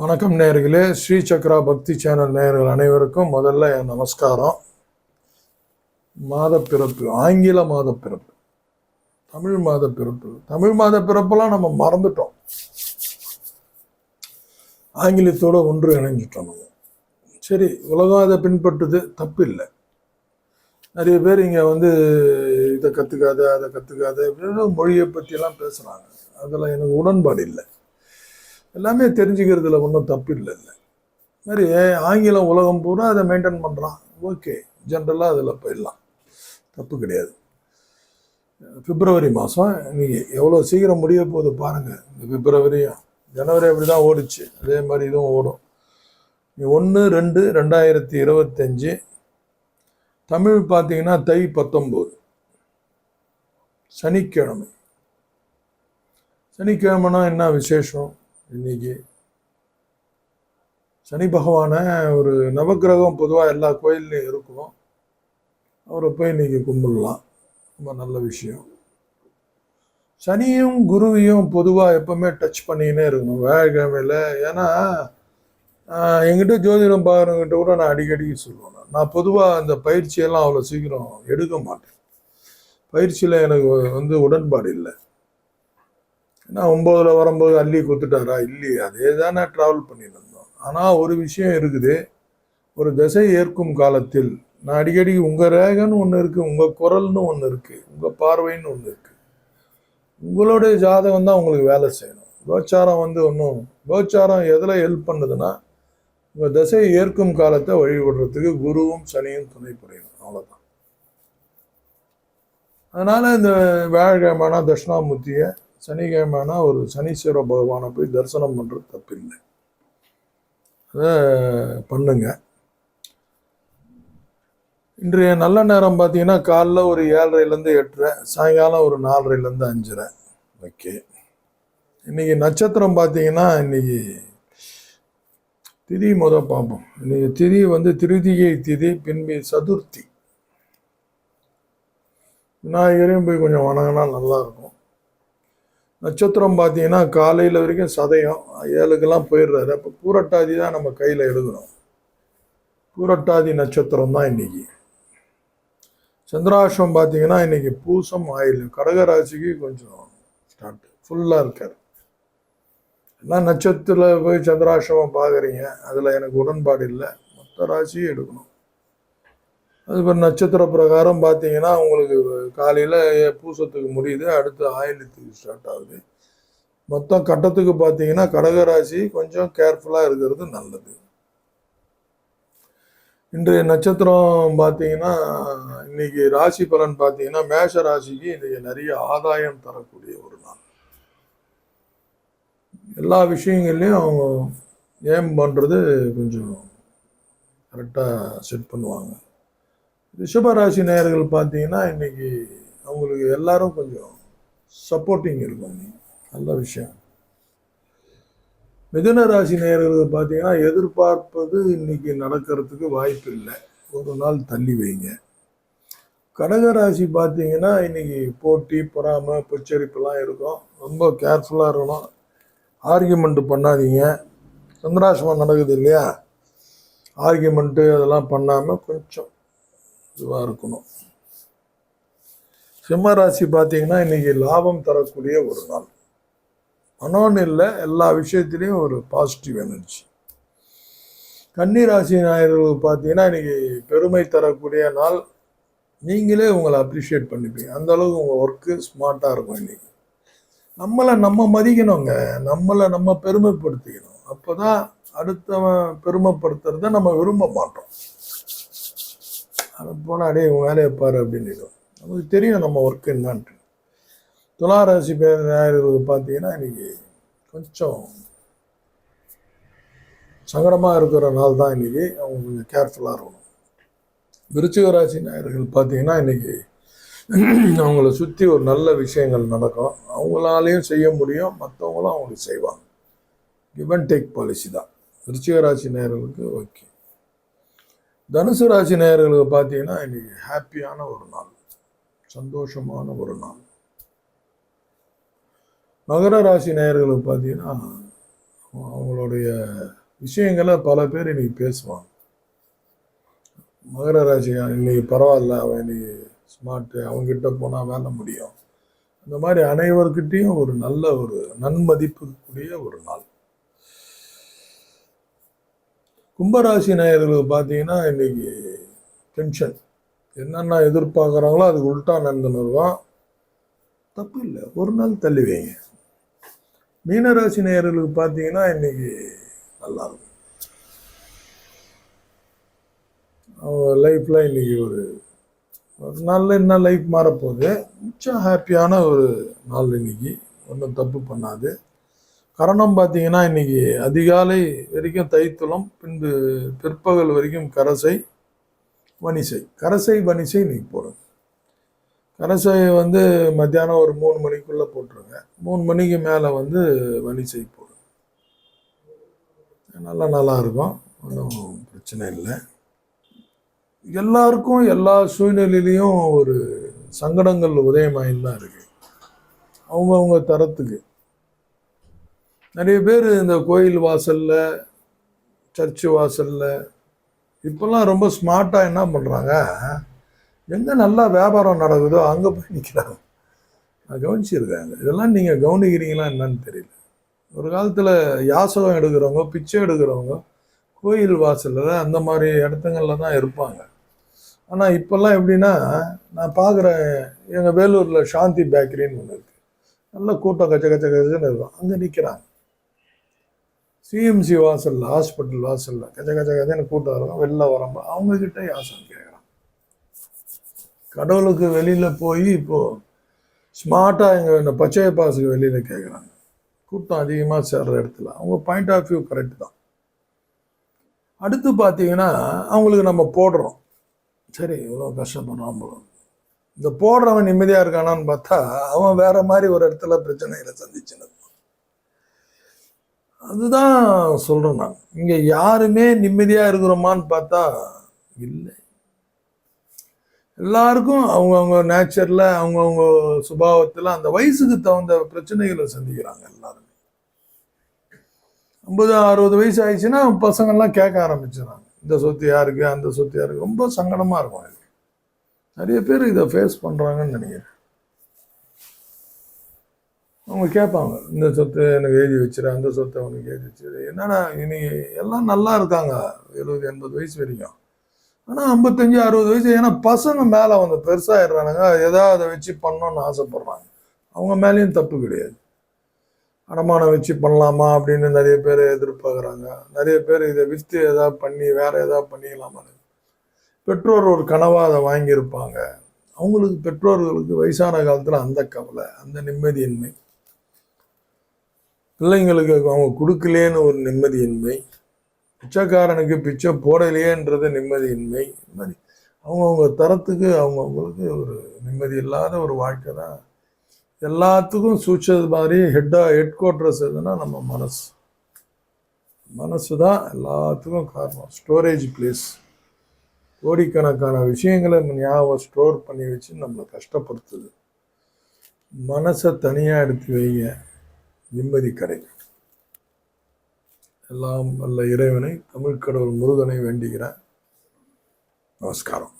வணக்கம் நேர்களே ஸ்ரீ சக்ரா பக்தி சேனல் நேர்கள் அனைவருக்கும் முதல்ல என் நமஸ்காரம். மாதப்பிறப்பு ஆங்கில மாதப்பிறப்பு தமிழ் மாத பிறப்பு தமிழ் மாத பிறப்பெல்லாம் நம்ம மறந்துட்டோம். ஆங்கிலத்தோட ஒன்று இணைஞ்சிட்டோம் நம்ம. சரி உலகம் அதை பின்பற்றுது தப்பு இல்லை நிறைய பேர் இங்கே வந்து இதை கற்றுக்காத அதை கற்றுக்காத மொழியை பற்றியெல்லாம் பேசுகிறாங்க அதில் எனக்கு உடன்பாடு இல்லை. எல்லாமே தெரிஞ்சுக்கிறதுல ஒன்றும் தப்பு இல்லை இல்லை மாதிரி ஆங்கிலம் உலகம் பூரா அதை மெயின்டைன் பண்ணுறான் ஓகே ஜென்ரலாக அதில் போயிடலாம். தப்பு கிடையாது. பிப்ரவரி மாதம் இன்றைக்கி எவ்வளோ சீக்கிரம் முடிய போகுது பாருங்கள் இந்த பிப்ரவரியும் ஜனவரி அப்படி தான் ஓடிச்சு. அதே மாதிரி இதுவும் ஓடும். ஒன்று ரெண்டு ரெண்டாயிரத்தி இருபத்தஞ்சி தமிழ் பார்த்தீங்கன்னா தை பத்தொம்போது. சனிக்கிழமை. சனிக்கிழமைனா என்ன விசேஷம்? இன்னைக்கு சனி பகவானை ஒரு நவக்கிரகம் பொதுவாக எல்லா கோயில்லையும் இருக்கும். அவரை போய் இன்னைக்கு கும்பிடலாம். ரொம்ப நல்ல விஷயம். சனியும் குருவையும் பொதுவாக எப்பவுமே டச் பண்ணிக்கினே இருக்கணும். வியாழக்கிழமையில் ஏன்னா எங்கிட்ட என்கிட்ட ஜோதிடம் பார்க்குறவங்கிட்ட கூட நான் அடிக்கடி சொல்லுவேன். நான் பொதுவாக அந்த பயிற்சியெல்லாம் அவ்வளோ சீக்கிரம் எடுக்க மாட்டேன். பயிற்சியில் எனக்கு வந்து உடன்பாடு இல்லை. ஏன்னா ஒம்போதில் வரும்போது அள்ளி கொடுத்துட்டாரா இல்லையே. அதே தானே ட்ராவல் பண்ணிட்டு இருந்தோம். ஆனால் ஒரு விஷயம் இருக்குது. ஒரு திசை ஏற்கும் காலத்தில் நான் அடிக்கடி உங்கள் ரேகன்னு ஒன்று இருக்குது உங்கள் குரல்னு ஒன்று இருக்குது உங்கள் பார்வைன்னு ஒன்று இருக்குது உங்களுடைய ஜாதகம் தான் உங்களுக்கு வேலை செய்யணும். கோச்சாரம் வந்து ஒன்றும் கோச்சாரம் எதில் ஹெல்ப் பண்ணுதுன்னா உங்கள் திசை ஏற்கும் காலத்தை வழிபடுறதுக்கு குருவும் சனியும் துணை புரியணும். அவ்வளோதான் அதனால் இந்த வியாழக்கிழமைனா தட்சிணாமூர்த்தியை சனிக்கிழமைனா ஒரு சனீஸ்வர பகவானை போய் தரிசனம் பண்ணுறது தப்பில்லை. அதை பண்ணுங்க. இன்றைய நல்ல நேரம் பார்த்தீங்கன்னா காலைல ஒரு ஏழரைலேருந்து எட்டரை சாயங்காலம் ஒரு நாலரைலேருந்து அஞ்சரை. ஓகே. இன்றைக்கி நட்சத்திரம் பார்த்தீங்கன்னா இன்னைக்கு திதி முத பார்ப்போம் இன்னைக்கு திதி வந்து திருதிகை திதி பின்பு சதுர்த்தி. விநாயகரையும் போய் கொஞ்சம் வணங்கினா நல்லாயிருக்கும் நட்சத்திரம் பார்த்தீங்கன்னா காலையில் வரைக்கும் சதயம் ஏழுக்கெல்லாம் போயிடுறாரு. அப்போ பூரட்டாதி தான் நம்ம கையில் எழுதணும் பூரட்டாதி நட்சத்திரம் தான் இன்னைக்கு. சந்திராஷ்டம் பார்த்தீங்கன்னா இன்னைக்கு பூசம் ஆயில் கடகராசிக்கு கொஞ்சம் ஸ்டார்ட் ஃபுல்லாக இருக்கார். எல்லாம் நட்சத்திரத்தில் போய் சந்திராஷ்டமம் பார்க்குறீங்க? அதில் எனக்கு உடன்பாடு இல்லை. மொத்த ராசியும் எடுக்கணும். அது இப்போ நட்சத்திர பிரகாரம் பார்த்தீங்கன்னா உங்களுக்கு காலையில் பூசத்துக்கு முடியுது அடுத்து ஆயிலத்துக்கு ஸ்டார்ட் ஆகுது. மொத்தம் கட்டத்துக்கு பார்த்தீங்கன்னா கடகராசி கொஞ்சம் கேர்ஃபுல்லாக இருக்கிறது நல்லது. இன்றைய நட்சத்திரம் பார்த்தீங்கன்னா இன்னைக்கு ராசி பலன் பார்த்தீங்கன்னா மேஷ ராசிக்கு இன்றைக்கு நிறைய ஆதாயம் தரக்கூடிய ஒரு நாள். எல்லா விஷயங்கள்லையும் அவங்க ஏம் பண்ணுறது கொஞ்சம் கரெக்டாக செட் பண்ணுவாங்க. ரிஷபராசி நேயர்கள் பார்த்தீங்கன்னா இன்றைக்கி அவங்களுக்கு எல்லாரும் கொஞ்சம் சப்போர்ட்டிங் இருக்கும். நல்ல விஷயம். மிதுன ராசி நேயர்களுக்கு பார்த்தீங்கன்னா எதிர்பார்ப்பது இன்றைக்கி நடக்கிறதுக்கு வாய்ப்பு இல்லை. ஒரு நாள் தள்ளி வைங்க. கடகராசி பார்த்தீங்கன்னா இன்றைக்கி போட்டி பொறாமை பொச்சரிப்புலாம் இருக்கும். ரொம்ப கேர்ஃபுல்லாக இருக்கணும். ஆர்கியூமெண்ட்டு பண்ணாதீங்க. சந்திராசிரமம் நடக்குது இல்லையா? ஆர்கியூமெண்ட்டு அதெல்லாம் பண்ணாமல் கொஞ்சம் இதுவாக இருக்கணும். சிம்ம ராசி பார்த்தீங்கன்னா இன்னைக்கு லாபம் தரக்கூடிய ஒரு நாள். மனோன்னு இல்லை எல்லா விஷயத்துலேயும் ஒரு பாசிட்டிவ் எனர்ஜி கன்னி ராசி ஞாயிறுகளுக்கு பார்த்தீங்கன்னா இன்னைக்கு பெருமை தரக்கூடிய நாள். நீங்களே உங்களை அப்ரிஷியேட் பண்ணிப்பீங்க. அந்தளவுக்கு உங்கள் ஒர்க்கு ஸ்மார்ட்டாக இருக்கும் இன்றைக்கி நம்மளை நம்ம மதிக்கணுங்க. நம்மளை நம்ம பெருமைப்படுத்திக்கணும். அப்போ தான் அடுத்தவன் பெருமைப்படுத்துறத நம்ம விரும்ப மாட்டோம். அது போனால் அடே உன் வேலையை பாரு அப்படின்னு நமக்கு தெரியும் நம்ம ஒர்க்கு என்னான்ட்டு. துளாராசி பேர் ஞாயிறு பார்த்தீங்கன்னா இன்றைக்கி கொஞ்சம் சங்கடமாக இருக்கிற நாள் தான் இன்னைக்கு. அவங்க கொஞ்சம் கேர்ஃபுல்லாக இருக்கணும். விருச்சிக ராசி ஞாயிறுகள் பார்த்தீங்கன்னா இன்னைக்கு அவங்கள சுற்றி ஒரு நல்ல விஷயங்கள் நடக்கும். அவங்களாலையும் செய்ய முடியும் மற்றவங்களும் அவங்களுக்கு செய்வாங்க. கிவ் அண்ட் டேக் பாலிசி தான். விருச்சிக ராசி நேர்களுக்கு ஓகே தனுசு ராசி நேயர்களுக்கு பார்த்தீங்கன்னா இன்னைக்கு ஹாப்பியான ஒரு நாள். சந்தோஷமான ஒரு நாள். மகர ராசி நேயர்களுக்கு பார்த்தீங்கன்னா அவங்களுடைய விஷயங்களை பல பேர் இன்னைக்கு பேசுவாங்க. மகர ராசி இன்னைக்கு பரவாயில்ல அவன் இன்னைக்கு ஸ்மார்ட்டு அவங்ககிட்ட போனால் வேலை முடியும். இந்த மாதிரி அனைவர்கிட்டையும் ஒரு நல்ல ஒரு நன்மதிப்புக்குரிய ஒரு நாள். கும்பராசி நேயர்களுக்கு பார்த்தீங்கன்னா இன்றைக்கி டென்ஷன் என்னென்ன எதிர்பார்க்குறாங்களோ அதுக்கு உல்ட்டா நடந்துன்னு தப்பு இல்லை. ஒரு நாள் தள்ளி வைங்க. மீனராசி நேயர்களுக்கு பார்த்தீங்கன்னா இன்றைக்கி நல்லா இருக்கும். அவங்க லைஃப்பில் இன்னைக்கு ஒரு ஒரு நாளில் என்ன லைஃப் மாறப்போகுது? மிச்சம் ஹாப்பியான ஒரு நாள் இன்னைக்கு. ஒன்றும் தப்பு பண்ணாது. கரணம் பார்த்தீங்கன்னா இன்னைக்கு அதிகாலை வரைக்கும் தைத்துளம் பின்பு பிற்பகல் வரைக்கும் கரசை வனிசை கரசை வனிசை இன்னைக்கு போடுங்க. கரசை வந்து மத்தியானம் ஒரு மூணு மணிக்குள்ளே போட்டுருங்க. மூணு மணிக்கு மேலே வந்து வனிசை போடுங்க. நல்லா நல்லா இருக்கும். ஒன்றும் பிரச்சனை இல்லை. எல்லாருக்கும் எல்லா சூழ்நிலையிலையும் ஒரு சங்கடங்கள் உதயமாயின்னு தான் இருக்குது அவங்கவுங்க தரத்துக்கு. நிறைய பேர் இந்த கோயில் வாசல்ல சர்ச்சு வாசல்ல இப்போல்லாம் ரொம்ப ஸ்மார்ட்டாக என்ன பண்ணுறாங்க எங்கே நல்லா வியாபாரம் நடக்குதோ அங்கே போய் நிற்கிறாங்க நான் கவனிச்சிருக்காங்க இதெல்லாம் நீங்கள் கவனிக்கிறீங்களா என்னன்னு தெரியல. ஒரு காலத்தில் யாசகம் எடுக்கிறவங்க பிச்சை எடுக்கிறவங்க கோயில் வாசலில் அந்த மாதிரி இடத்துங்களில் தான் இருப்பாங்க. ஆனால் இப்போல்லாம் எப்படின்னா நான் பார்க்குறேன் எங்கள் வேலூரில் சாந்தி பேக்கரின்னு ஒன்று இருக்குது நல்ல கூட்டம் கச்ச கச்ச கச்சன்னு இருக்கும். அங்கே நிற்கிறாங்க சிஎம்சி வாசலில் ஹாஸ்பிட்டல் வாசலில் கஜ கஜ கஜன்னு கூட்டம் இருக்கும் வெளில வரும்போது அவங்கக்கிட்ட யாசனம் கேட்குறான் கடவுளுக்கு வெளியில் போய் இப்போது ஸ்மார்ட்டாக எங்கள் இந்த பச்சை பாஸுக்கு வெளியில் கேட்குறாங்க கூட்டம் அதிகமாக சேர்ற இடத்துல. அவங்க பாயிண்ட் ஆஃப் வியூ கரெக்ட் தான். அடுத்து பார்த்தீங்கன்னா அவங்களுக்கு நம்ம போடுறோம். சரி இவ்வளோ கஷ்டப்படுறோம் போல இந்த போடுறவன் நிம்மதியாக இருக்கானான்னு பார்த்தா அவன் வேற மாதிரி ஒரு இடத்துல பிரச்சனைகளை சந்திச்சினது அதுதான் சொல்கிறேன் நான். இங்கே யாருமே நிம்மதியாக இருக்கிறோமான்னு பார்த்தா இல்லை. எல்லாருக்கும் அவங்கவுங்க நேச்சரில் அவங்கவுங்க சுபாவத்தில் அந்த வயசுக்கு தகுந்த பிரச்சனைகளை சந்திக்கிறாங்க எல்லாருமே. ஐம்பது அறுபது வயசு ஆயிடுச்சுன்னா பசங்கள்லாம் கேட்க ஆரம்பிச்சிடறாங்க. இந்த சொத்து யாருக்கு அந்த சொத்து யாருக்கு? ரொம்ப சங்கடமாக இருக்கும். நிறைய பேர் இதை ஃபேஸ் பண்ணுறாங்கன்னு நினைக்கிறேன். அவங்க கேட்பாங்க இந்த சொத்து எனக்கு எழுதி வச்சிரு அந்த சொத்தை அவனுக்கு எழுதி வச்சிரு என்னன்னா இன்னைக்கு எல்லாம் நல்லா இருக்காங்க எழுபது எண்பது வயசு வரைக்கும். ஆனால் ஐம்பத்தஞ்சு அறுபது வயசு ஏன்னா பசங்க மேலே வந்து பெருசாகிடுறானுங்க ஏதாவது அதை வச்சு பண்ணோன்னு ஆசைப்பட்றாங்க. அவங்க மேலேயும் தப்பு கிடையாது. அடமானம் வச்சு பண்ணலாமா அப்படின்னு நிறைய பேர் எதிர்பார்க்குறாங்க. நிறைய பேர் இதை விற்று ஏதாவது பண்ணி வேறு ஏதாவது பண்ணிக்கலாமா பெற்றோர் ஒரு கனவாக அதை வாங்கியிருப்பாங்க. அவங்களுக்கு பெற்றோர்களுக்கு வயசான காலத்தில் அந்த கவலை அந்த நிம்மதியின்மை. பிள்ளைங்களுக்கு அவங்க கொடுக்கலேன்னு ஒரு நிம்மதியின்மை பிச்சைக்காரனுக்கு பிச்சை போடலையேன்றது நிம்மதியின்மை இந்த மாதிரி அவங்கவுங்க தரத்துக்கு அவங்கவுங்களுக்கு ஒரு நிம்மதி இல்லாத ஒரு வாழ்க்கை தான். எல்லாத்துக்கும் சூச்சது மாதிரி ஹெட்டாக ஹெட் குவார்ட்டர்ஸ் எதுனா நம்ம மனசு. மனசு தான் எல்லாத்துக்கும் காரணம். ஸ்டோரேஜ் பிளேஸ் கோடிக்கணக்கான விஷயங்களை ஞாபகம் ஸ்டோர் பண்ணி வச்சு நம்மளை கஷ்டப்படுத்துது. மனசை தனியாக எடுத்து வைங்க. நிம்மதி கிடைக்கும் எல்லாம் வல்ல இறைவனை தமிழ் கடவுள் முருகனை வேண்டுகிறேன் நமஸ்காரம்.